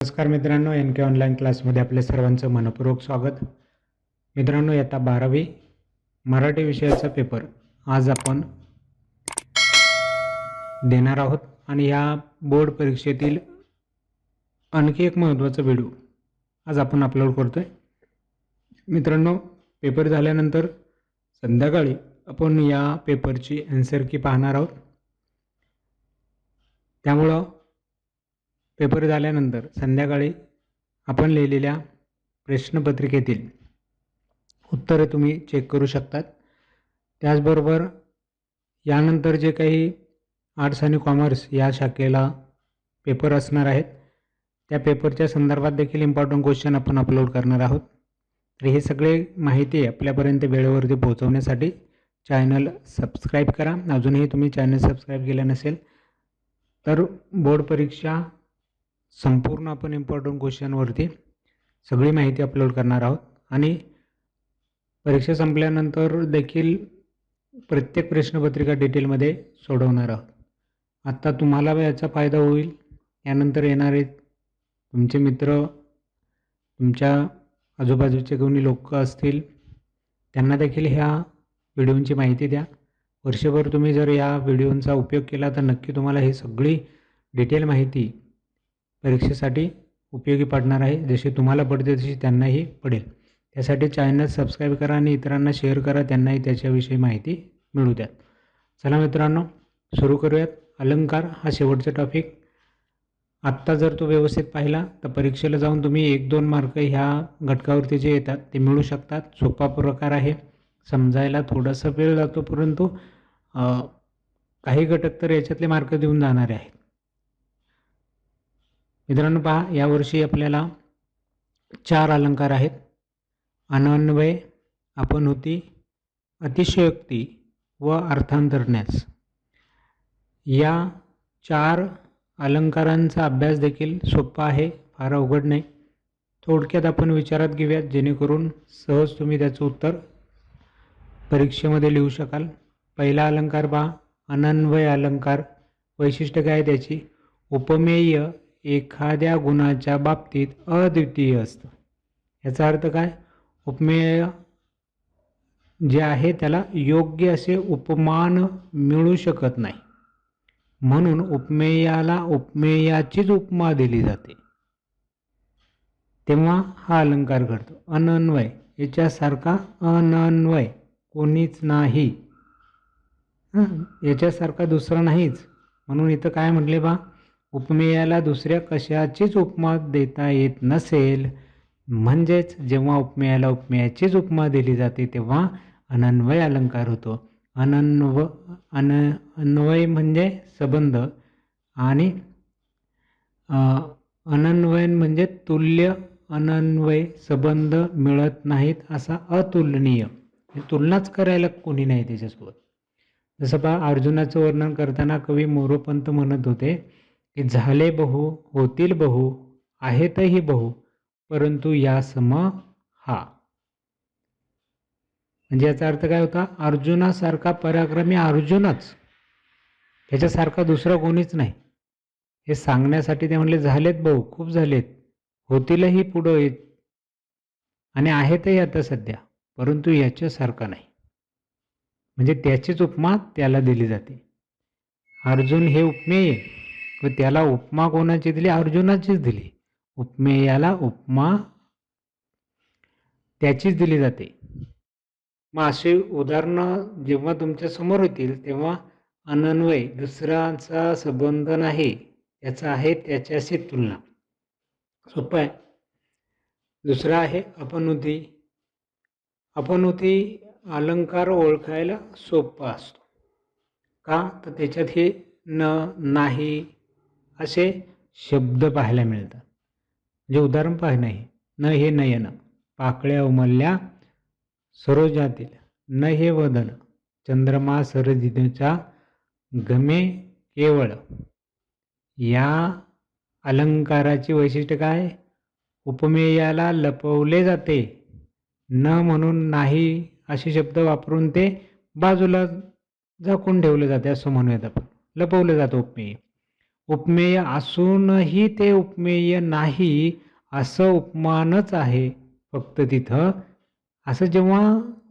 नमस्कार मित्रांनो एन के ऑनलाईन क्लासमध्ये आपल्या सर्वांचं मनपूर्वक स्वागत. मित्रांनो येता बारावी मराठी विषयाचा पेपर आज आपण देणार आहोत आणि या बोर्ड परीक्षेतील आणखी एक महत्त्वाचा व्हिडिओ आज आपण अपलोड करतो आहे मित्रांनो पेपर झाल्यानंतर संध्याकाळी आपण या पेपरची ॲन्सर की पाहणार आहोत. त्यामुळं पेपर झाल्यानंतर संध्याकाळी आपण लिहिलेल्या प्रश्नपत्रिकेतील उत्तरे तुम्ही चेक करू शकतात. त्याचबरोबर यानंतर जे काही आर्ट्स आणि कॉमर्स या शाखेला पेपर असणार आहेत त्या पेपरच्या संदर्भात देखील इम्पॉर्टंट क्वेश्चन आपण अपलोड करणार आहोत. तर हे सगळे माहिती आपल्यापर्यंत वेळेवरती पोहोचवण्यासाठी चॅनल सबस्क्राईब करा. अजूनही तुम्ही चॅनल सबस्क्राईब केलं नसेल तर बोर्ड परीक्षा संपूर्ण आपण इम्पॉर्टंट क्वेश्चनवरती सगळी माहिती अपलोड करणार आहोत. आणि परीक्षा संपल्यानंतर देखील प्रत्येक प्रश्नपत्रिका डिटेलमध्ये सोडवणार आहोत. आत्ता तुम्हाला याचा फायदा होईल. यानंतर येणारे तुमचे मित्र तुमच्या आजूबाजूचे कोणी लोक असतील त्यांना देखील ह्या व्हिडिओंची माहिती द्या. वर्षभर तुम्ही जर या व्हिडिओंचा उपयोग केला तर नक्की तुम्हाला ही सगळी डिटेल माहिती परीक्षेसाठी उपयोगी पडणार आहे. जशी तुम्हाला पडते तशी त्यांनाही पडेल. त्यासाठी चॅनल सबस्क्राईब करा आणि इतरांना शेअर करा. त्यांनाही त्याच्याविषयी माहिती मिळू द्या चला मित्रांनो सुरू करूयात. अलंकार हा शेवटचा टॉपिक आत्ता जर तो व्यवस्थित पाहिला तर परीक्षेला जाऊन तुम्ही एक दोन मार्क ह्या घटकावरती जे येतात ते मिळू शकतात. सोपा प्रकार आहे. समजायला थोडासा वेळ जातो परंतु काही घटक तर याच्यातले मार्क देऊन जाणारे आहेत. मित्रांनो पहा यावर्षी आपल्याला चार अलंकार आहेत. अनन्वय आपण होती अतिशयोक्ती व अर्थांतरण्यास या चार अलंकारांचा अभ्यास देखील सोपा आहे फार अवघड नाही. थोडक्यात आपण विचारात घेऊयात जेणेकरून सहज तुम्ही त्याचं उत्तर परीक्षेमध्ये लिहू शकाल. पहिला अलंकार पहा अनन्वय अलंकार. वैशिष्ट्य काय आहे त्याची? उपमेय एखाद्या गुणाच्या बाबतीत अद्वितीय असतं. याचा अर्थ काय? उपमेय जे आहे त्याला योग्य असे उपमान मिळू शकत नाही. म्हणून उपमेयाला उपमेयाचीच उपमा दिली जाते. तेव्हा हा अलंकार घडतो. अनन्वय. याच्यासारखा अनन्वय कोणीच नाही. याच्यासारखा दुसरा नाहीच. म्हणून इथं काय म्हटले बा? उपमेयाला दुसऱ्या कशाचीच उपमा देता येत नसेल. म्हणजेच जेव्हा उपमेयाला उपमेयाचीच उपमा दिली जाते तेव्हा अनन्वय अलंकार होतो. अनन्व अन अन्वय म्हणजे सबंध आणि अनन्वयन म्हणजे तुल्य अनन्वय संबंध मिळत नाहीत असा अतुलनीय. तुलनाच करायला कोणी नाही त्याच्यासोबत. जसं पहा अर्जुनाचं वर्णन करताना कवी मोरोपंत म्हणत होते की झाले बहु होतील बहु आहेतही बहु परंतु या सम हा. म्हणजे याचा अर्थ काय होता? अर्जुनासारखा पराक्रमी अर्जुनच. त्याच्यासारखा दुसरा कोणीच नाही. हे सांगण्यासाठी ते म्हणले झालेत भाऊ खूप झालेत. होतीलही पुढं येत आणि आहेतही आता सध्या परंतु याच्यासारखा नाही. म्हणजे त्याचीच उपमा त्याला दिली जाते. अर्जुन हे उपमेय व त्याला उपमा कोणाची दिली? अर्जुनाचीच दिली. उपमेयाला उपमा त्याचीच दिली जाते. मग अशी उदाहरणं जेव्हा तुमच्यासमोर होतील तेव्हा अनन्वय दुसऱ्याचा संबंध नाही याचा आहे त्याच्याशी तुलना. सोपं आहे. दुसरा आहे अपनुती. अपनुती अलंकार ओळखायला सोपा असतो. का? तर त्याच्यात हे न नाही असे शब्द पाहायला मिळतात. म्हणजे उदाहरण पाह नाही. न हे नयन पाकळ्या उमलल्या सरोजातील. न हे वदन. चंद्रमा सरदिनचा गमे केवळ. या अलंकाराची वैशिष्ट्य काय? उपमेयाला लपवले जाते. न म्हणून नाही असे शब्द वापरून ते बाजूला झाकून ठेवले जाते. असं म्हणूयात आपण. लपवलं जातं उपमेय. उपमेय असूनही ते उपमेय नाही असं उपमानच आहे. फक्त तिथं असं जेव्हा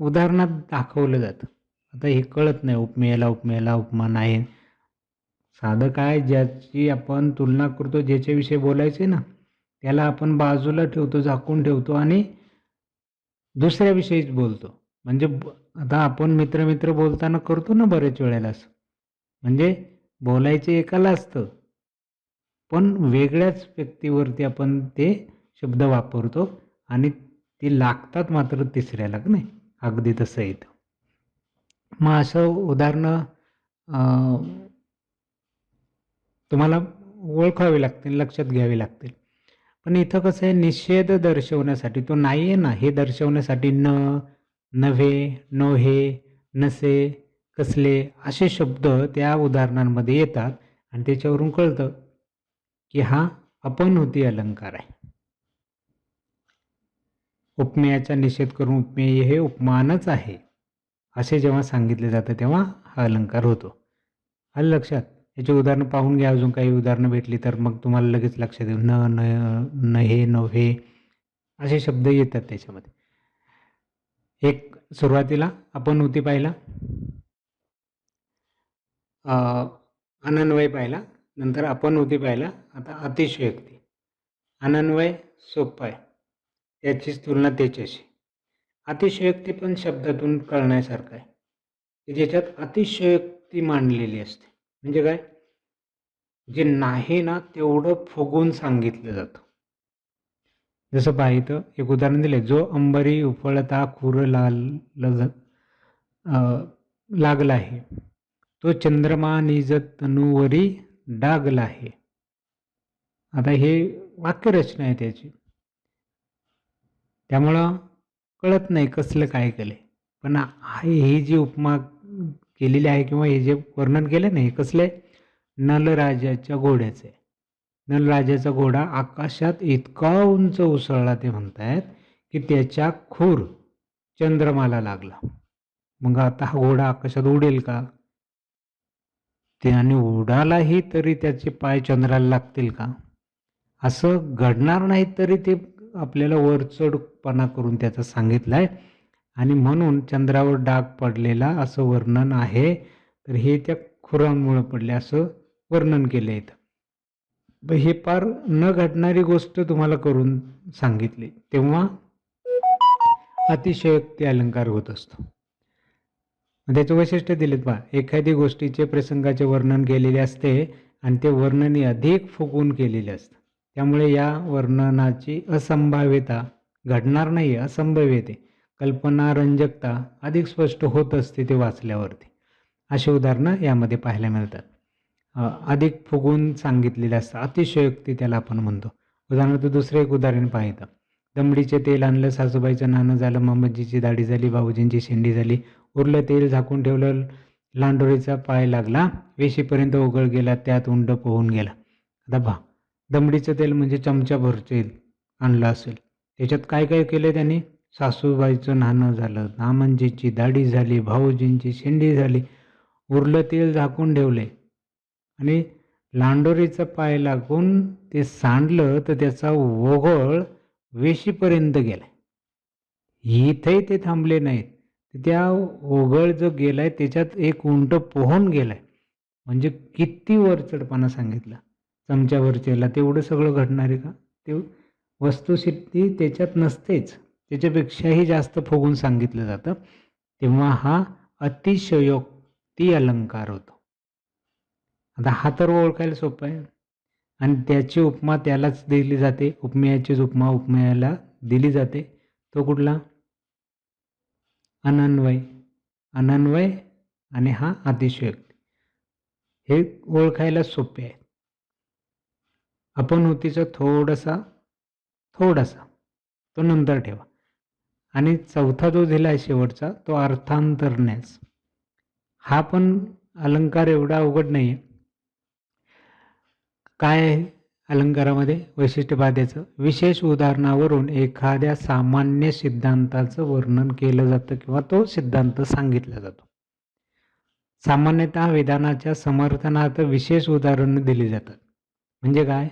उदाहरणात दाखवलं जातं. आता हे कळत नाही उपमेयाला उपमेयाला उपमान आहे. साधं काय ज्याची आपण तुलना करतो ज्याच्याविषयी बोलायचे ना त्याला आपण बाजूला ठेवतो झाकून ठेवतो आणि दुसऱ्याविषयीच बोलतो. म्हणजे आता आपण मित्र मित्र बोलताना करतो ना बरेच वेळेला असं. म्हणजे बोलायचे एकाला असतं. पण वेगळ्याच व्यक्तीवरती आपण ते शब्द वापरतो आणि ते लागतात मात्र तिसऱ्याला का नाही? अगदी तसं येतं. मग असं उदाहरणं तुम्हाला ओळखावी लागतील लक्षात घ्यावी लागतील. पण इथं कसं आहे निषेध दर्शवण्यासाठी तो नाही आहे ना हे दर्शवण्यासाठी न नव्हे नोहे नसे कसले असे शब्द त्या उदाहरणांमध्ये येतात आणि त्याच्यावरून कळतं. की हा अपनहुती अलंकार आहे. उपमेयाचा निषेध करून उपमेय हे उपमानच आहे असे जेव्हा सांगितले जातं तेव्हा हा अलंकार होतो. आलं लक्षात? याची उदाहरणं पाहून घ्या. अजून काही उदाहरणं भेटली तर मग तुम्हाला लगेच लक्षात येईल न न हे नव्हे असे शब्द येतात त्याच्यामध्ये. एक सुरुवातीला आपण होती पाहिला अनन्वय पाहिला. नंतर आपण होती पाहिला आता अतिशयोक्ती. अनन्वय सोपं आहे याचीच तुलना त्याच्याशी. अतिशयोक्ती पण शब्दातून कळण्यासारखं आहे की ज्याच्यात अतिशयोक्ती मांडलेली असते. म्हणजे काय? जे नाही ना तेवढं फुगून सांगितलं जातं. जसं पाहिलं एक उदाहरण दिले जो अंबरी उफळता खुर लाल लागला आहे तो चंद्रमा निज तनुवरी डागला आहे. आता हे वाक्यरचना आहे त्याची. त्यामुळं कळत नाही कसलं काय केलं पण आहे ही जी उपमा केलेली आहे किंवा हे जे वर्णन केलं ना हे कसलं आहे? नलराजाच्या घोड्याचं आहे. नलराजाचा घोडा आकाशात इतका उंच उसळला ते म्हणतायत की त्याच्या खूर चंद्रमाला लागला. मग आता हा घोडा आकाशात उडेल का? ते आणि उडालाही तरी त्याचे पाय चंद्राला लागतील का? असं घडणार नाही तरी ते आपल्याला वरचढपणा करून त्याचा सांगितलं आहे आणि म्हणून चंद्रावर डाग पडलेला असं वर्णन आहे. तर हे त्या खुरांमुळं पडले असं वर्णन केलं इथं हे फार न घडणारी गोष्ट तुम्हाला करून सांगितली. तेव्हा अतिशयोक्ती अलंकार होत असतो. म्हणजे त्याचं वैशिष्ट्य दिलेत पहा. एखादी गोष्टीचे प्रसंगाचे वर्णन केलेले असते आणि ते वर्णने अधिक फुगून केलेले असतं त्यामुळे या वर्णनाची असंभाव्यता घडणार नाही असंभाव्यते कल्पनारंजकता अधिक स्पष्ट होत असते ते वाचल्यावरती. अशी उदाहरणं यामध्ये पाहायला मिळतात. अधिक फुगून सांगितलेले असतं अतिशयोक्ती त्याला आपण म्हणतो. उदाहरणार्थ दुसरं एक उदाहरण पाहिलं दमडीचे तेल आणलं सासूबाईचं नाणं झालं मामाजीची दाढी झाली भाऊजींची शेंडी झाली उरलं तेल झाकून ठेवलं लांडोरीचा पाय लागला वेशीपर्यंत ओघळ गेला त्यात उंड पोहून गेला. आता पहा दमडीचं तेल म्हणजे चमचाभर तेल आणलं असेल. त्याच्यात काय काय केलं त्यांनी? सासूबाईचं नाणं झालं नामंजीची दाढी झाली भाऊजींची शेंडी झाली. उरलं तेल झाकून ठेवले आणि लांडोरीचा पाय लागून ते सांडलं तर त्याचा ओघळ वेशीपर्यंत गेला. इथेही ते थांबले नाहीत. त्या ओघळ जो गेलाय त्याच्यात एक उंट पोहून गेलाय. म्हणजे किती वरचढपणा सांगितला. चमच्यावरचेला तेवढं सगळं घडणार आहे का? ते वस्तुस्थिती त्याच्यात नसतेच. त्याच्यापेक्षाही जास्त फुगून सांगितलं जातं. तेव्हा हा अतिशयोक्ती अलंकार होतो. आता हा तर ओळखायला सोपं आहे. आणि त्याची उपमा त्यालाच दिली जाते. उपमेयाचीच उपमा उपमेयाला दिली जाते. तो कुठला? अनन्वय. अनन्वय आणि हा अतिशयोक्ती हे ओळखायला सोपे आहे. आपण होतीचा थोडासा थोडासा तो नंतर ठेवा. आणि चौथा जो दिला आहे शेवटचा तो अर्थांतरण्यास. हा पण अलंकार एवढा अवघड नाही आहे काय आहे? अलंकारामध्ये वैशिष्ट्य बाध्याचं विशेष उदाहरणावरून एखाद्या सामान्य सिद्धांताचं वर्णन केलं जातं किंवा तो सिद्धांत सांगितला जातो. सामान्यतः विधानाच्या समर्थनार्थ विशेष उदाहरणं दिली जातात. म्हणजे काय?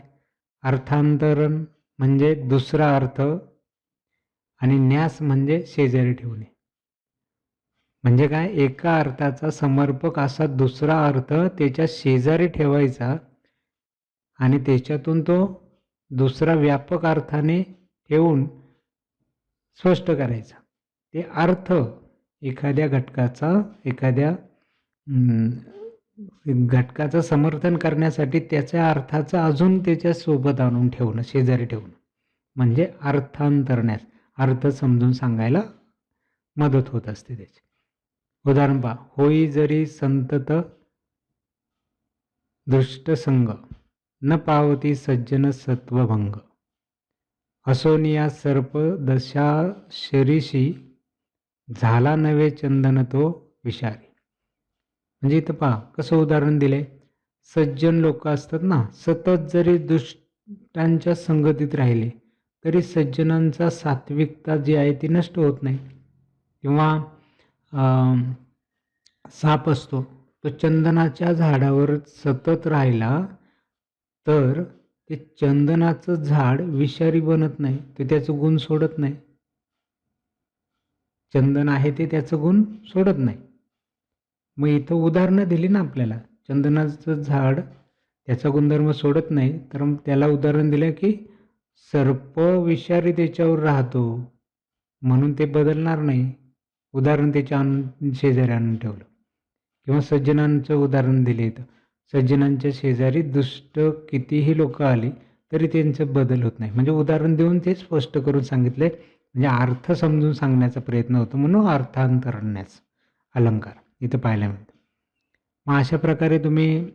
अर्थांतरण म्हणजे दुसरा अर्थ आणि न्यास म्हणजे शेजारी ठेवणे. म्हणजे काय? एका अर्थाचा समर्पक असा दुसरा अर्थ त्याच्या शेजारी ठेवायचा आणि त्याच्यातून तो दुसरा व्यापक अर्थाने ठेवून स्पष्ट करायचा. ते अर्थ एखाद्या घटकाचा एखाद्या घटकाचं समर्थन करण्यासाठी त्याच्या अर्थाचं अजून त्याच्यासोबत आणून ठेवणं शेजारी ठेवणं. म्हणजे अर्थांतरण्यास अर्थ समजून सांगायला मदत होत असते त्याची. उदाहरण पहा होई जरी संतत दृष्टसंग न पावती सज्जन सत्वभंग। असोनिया सर्प दशा शरीशी झाला नवे चंदन तो विषारी। म्हणजे इथं पहा कसं उदाहरण दिले सज्जन लोक असतात ना सतत जरी दुष्टांच्या संगतीत राहिले तरी सज्जनांचा सात्विकता जी आहे ती नष्ट होत नाही. किंवा साप असतो तो चंदनाच्या झाडावर सतत राहिला तर ते चंदनाचं झाड विषारी बनत नाही ते त्याचं गुण सोडत नाही. चंदन आहे ते त्याचं गुण सोडत नाही. मग इथं उदाहरणं दिली ना आपल्याला. चंदनाचं झाड त्याचा गुणधर्म सोडत नाही तर मग त्याला उदाहरण दिलं की सर्प विषारी त्याच्यावर राहतो म्हणून ते बदलणार नाही. उदाहरण त्याच्या आणून शेजारी आणून ठेवलं. किंवा सज्जनांचं उदाहरण दिले इथं. सज्जनांच्या शेजारी दुष्ट कितीही लोक आली तरी त्यांचं बदल होत नाही. म्हणजे उदाहरण देऊन ते स्पष्ट करून सांगितले. म्हणजे अर्थ समजून सांगण्याचा प्रयत्न होतो म्हणून अर्थांतरण्यास अलंकार. इथं पाहायला मिळतं. मग अशा प्रकारे तुम्ही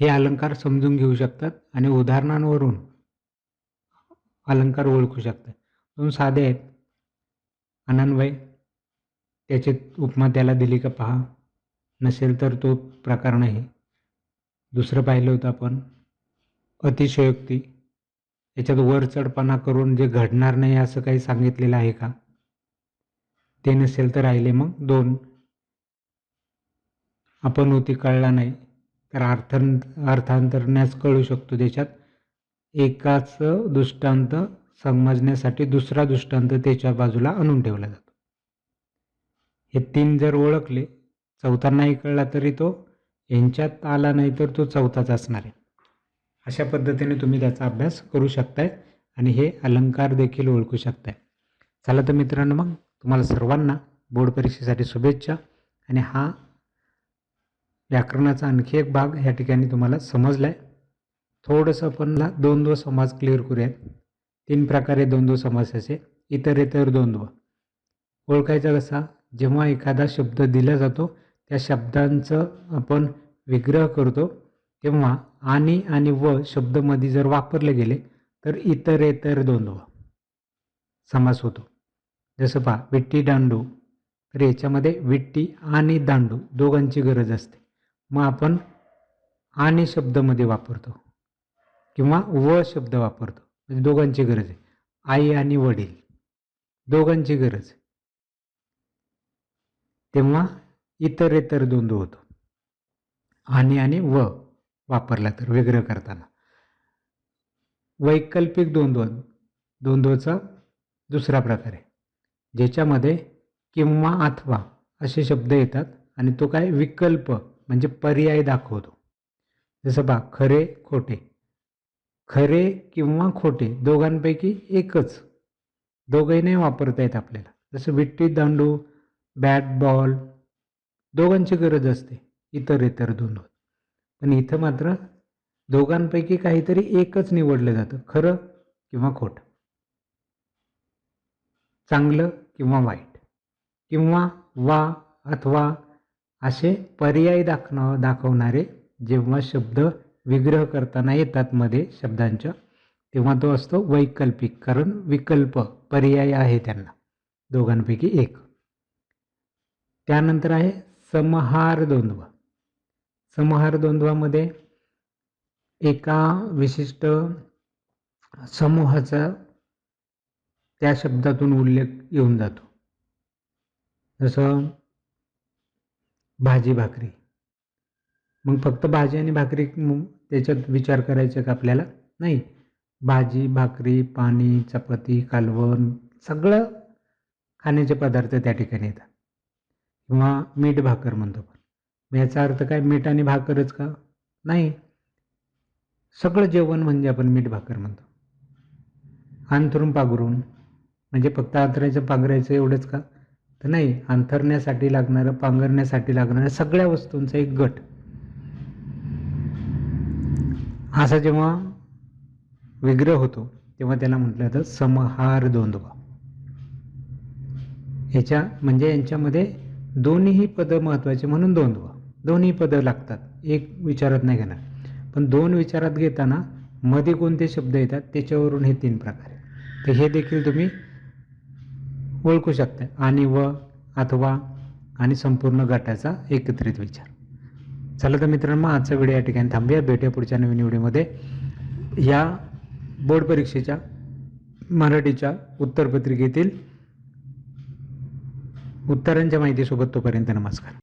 हे अलंकार समजून घेऊ शकतात आणि उदाहरणांवरून अलंकार ओळखू शकतात. दोन साधे आहेत. अनन्वय. त्याची उपमा त्याला दिली का पहा. नसेल तर तो प्रकार नाही. दुसरं पाहिलं होतं आपण अतिशयोक्ती. याच्यात वर चढपणा करून जे घडणार नाही असं काही सांगितलेलं आहे का? ते नसेल तर राहिले मग दोन. आपण होती कळला नाही तर अर्थ अर्थांतरण्यास कळू शकतो त्याच्यात. एकाच दृष्टांत समजण्यासाठी दुसरा दृष्टांत त्याच्या बाजूला आणून ठेवला जातो. हे तीन जर ओळखले चौथा नाही कळला तरी तो यांच्यात आला नाही तर तो चौथाच असणार आहे. अशा पद्धतीने तुम्ही त्याचा अभ्यास करू शकताय आणि हे अलंकार देखील ओळखू शकताय. चला तर मित्रांनो मग तुम्हाला सर्वांना बोर्ड परीक्षेसाठी शुभेच्छा आणि हा व्याकरणाचा आणखी एक भाग ह्या ठिकाणी तुम्हाला समजला आहे थोडंसं आपण दोन द्वंद्व समाज क्लिअर करूयात. तीन प्रकारे द्वंद्व असे इतर इतर द्वंद्व ओळखायचा कसा जेव्हा एखादा शब्द दिला जातो या शब्दांचं आपण विग्रह करतो. तेव्हा आणि आणि व शब्दमध्ये जर वापरले गेले तर इतर इतर द्वंद्व समास होतो. जसं पहा विट्टी दांडू. तर याच्यामध्ये विट्टी आणि दांडू दोघांची गरज असते. मग आपण आणि शब्दमध्ये वापरतो. किंवा व शब्द वापरतो. म्हणजे दोघांची गरज आहे. आई आणि वडील. दोघांची गरज तेव्हा इतर इतर द्वंद्व होतो. आणि आणि व वापरला तर वेगळं करताना. वैकल्पिक द्वंद्व द्वंद्वचा दुसरा प्रकार आहे. ज्याच्यामध्ये किंवा अथवा असे शब्द येतात आणि तो काय विकल्प म्हणजे पर्याय दाखवतो. जसं बा खरे खोटे. खरे किंवा खोटे दोघांपैकी एकच. दोघंही नाही वापरता येत आपल्याला. जसं विट्टी दांडू बॅट बॉल दोघांची गरज असते. इतर इतर दोन पण इथं मात्र दोघांपैकी काहीतरी एकच निवडलं जातं. खरं किंवा खोटं. चांगलं किंवा वाईट. किंवा वा अथवा असे पर्याय दाखव दाखवणारे जेव्हा शब्द विग्रह करताना येतात मध्ये शब्दांच्या तेव्हा तो असतो वैकल्पिक. कारण विकल्प पर्याय आहे त्यांना. दोघांपैकी एक. त्यानंतर आहे समहार द्वंद्व. समहार द्वंद्वामध्ये एका विशिष्ट समूहाचा त्या शब्दातून उल्लेख येऊन जातो. जसं भाजी भाकरी. मग फक्त भाजी आणि भाकरी त्याच्यात विचार करायचे का आपल्याला? नाही. भाजी भाकरी पाणी चपाती कालवण सगळं खाण्याचे पदार्थ त्या ठिकाणी येतात. किंवा मीठ भाकर म्हणतो आपण. याचा अर्थ काय? मीठ आणि भाकरच का? नाही. सगळं जेवण म्हणजे आपण मीठ भाकर म्हणतो. अंथरून पाघरून. म्हणजे फक्त अंथरायचं पांघरायचं एवढंच का? तर नाही. अंथरण्यासाठी लागणारं पांघरण्यासाठी लागणाऱ्या सगळ्या वस्तूंचा एक गट. असा जेव्हा विग्रह होतो तेव्हा त्याला म्हटलं जातं समहार द्वंद्व. ह्याच्या म्हणजे यांच्यामध्ये दोन्हीही पदं महत्त्वाचे म्हणून दोन व दोन्ही पदं लागतात. एक विचारात नाही घेणार. पण दोन विचारात घेताना मध्ये कोणते शब्द येतात त्याच्यावरून हे तीन प्रकार आहेत. तर हे देखील तुम्ही ओळखू शकता. आणि व अथवा आणि संपूर्ण गटाचा एकत्रित विचार. चला तर मित्रांनो आजचा व्हिडिओ या ठिकाणी थांबूया. भेटूया पुढच्या नवीन व्हिडिओमध्ये. या बोर्ड परीक्षेच्या मराठीच्या उत्तरपत्रिकेतील उत्तरांच्या माहितीसोबत तोपर्यंत नमस्कार.